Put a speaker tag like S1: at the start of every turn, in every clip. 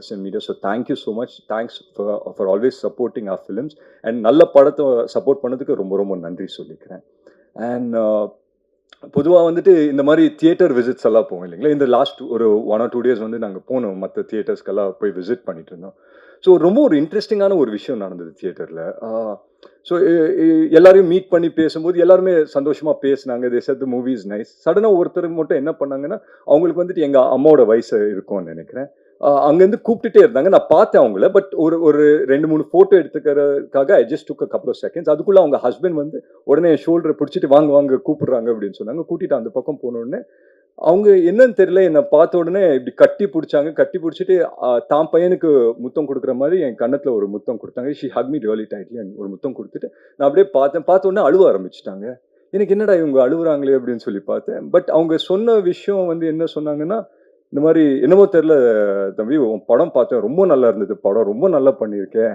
S1: Western media so thank you so much thanks for always supporting our films and நல்ல படத்தை support பண்ணதுக்கு ரொம்ப ரொம்ப நன்றி சொல்லிக்கிறேன். அண்ட் uh, பொதுவாக வந்துட்டு இந்த மாதிரி தியேட்டர் விசிட்ஸ் எல்லாம் போவோம் இல்லைங்களா? இந்த லாஸ்ட் ஒரு ஒன் ஆர் டூ டேஸ் வந்து நாங்கள் போனோம். மற்ற தியேட்டர்ஸ்க்கெல்லாம் போய் விசிட் பண்ணிட்டு இருந்தோம். ஸோ ரொம்ப ஒரு இன்ட்ரெஸ்டிங்கான ஒரு விஷயம் நடந்தது தியேட்டரில் ஸோ எல்லாரையும் மீட் பண்ணி பேசும்போது எல்லாருமே சந்தோஷமாக பேசினாங்க. தே செட் மூவிஸ் நைஸ் சடனாக ஒருத்தர் மட்டும் என்ன பண்ணாங்கன்னா அவங்களுக்கு வந்துட்டு எங்கள் அம்மாவோட வயசு இருக்கும்னு நினைக்கிறேன். அங்கேருந்து கூப்பிட்டுட்டே இருந்தாங்க. நான் பார்த்தேன் அவங்கள பட் ஒரு ஒரு ரெண்டு மூணு photo எடுத்துக்கிறதுக்காக I just took couple of seconds அதுக்குள்ளே அவங்க ஹஸ்பண்ட் வந்து உடனே ஷோல்டரை பிடிச்சிட்டு வாங்க வாங்க கூப்பிடுறாங்க அப்படின்னு சொன்னாங்க. கூட்டிட்டு அந்த பக்கம் போன உடனே அவங்க என்னன்னு தெரியல என்னை பார்த்த உடனே இப்படி கட்டி பிடிச்சாங்க. கட்டி பிடிச்சிட்டு தான் பையனுக்கு முத்தம் கொடுக்குற மாதிரி என் கன்னத்தில் ஒரு முத்தம் கொடுத்தாங்க. She hug me really tightly ஒரு முத்தம் கொடுத்துட்டு நான் அப்படியே பார்த்தேன். பார்த்த உடனே அழுவ ஆரம்பிச்சிட்டாங்க. எனக்கு என்னடா இவங்க அழுகுறாங்களே அப்படின்னு சொல்லி பார்த்தேன். பட் அவங்க சொன்ன விஷயம் வந்து என்ன சொன்னாங்கன்னா இந்த மாதிரி என்னமோ தெரில தம்பி. உன் படம் பார்த்தேன். ரொம்ப நல்லா இருந்தது. படம் ரொம்ப நல்லா பண்ணியிருக்கேன்.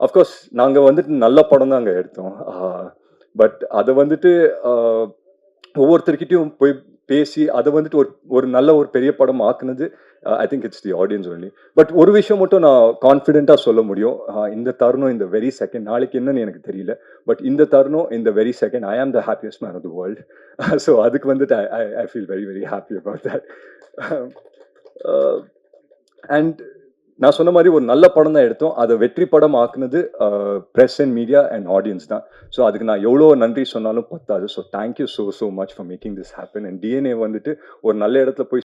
S1: of course நாங்கள் வந்துட்டு நல்ல படம் தாங்க எடுத்தோம். பட் அதை வந்துட்டு ஒவ்வொருத்தர்கிட்டையும் போய் பேசி அதை வந்துட்டு ஒரு ஒரு நல்ல ஒரு பெரிய படம் ஆக்குனது I think it's the audience only but ஒரு விஷயம் மட்டும் நான் கான்ஃபிடென்ட்டாக சொல்ல முடியும். இந்த தருணம் இந்த வெரி செகண்ட் நாளைக்கு என்னன்னு எனக்கு தெரியல. பட் இந்த தருணம் இந்த very second I am the happiest man of the world so அதுக்கு வந்துட்டு I I feel very very happy about that and நான் சொன்ன மாதிரி ஒரு நல்ல படம் தான் எடுத்தோம். அதை வெற்றி படம் ஆக்குனது press and media and audience தான். ஸோ அதுக்கு நான் எவ்வளோ நன்றி சொன்னாலும் பத்தாது. So thank you so so much for making this happen and DNA வந்துட்டு ஒரு நல்ல இடத்துல போய்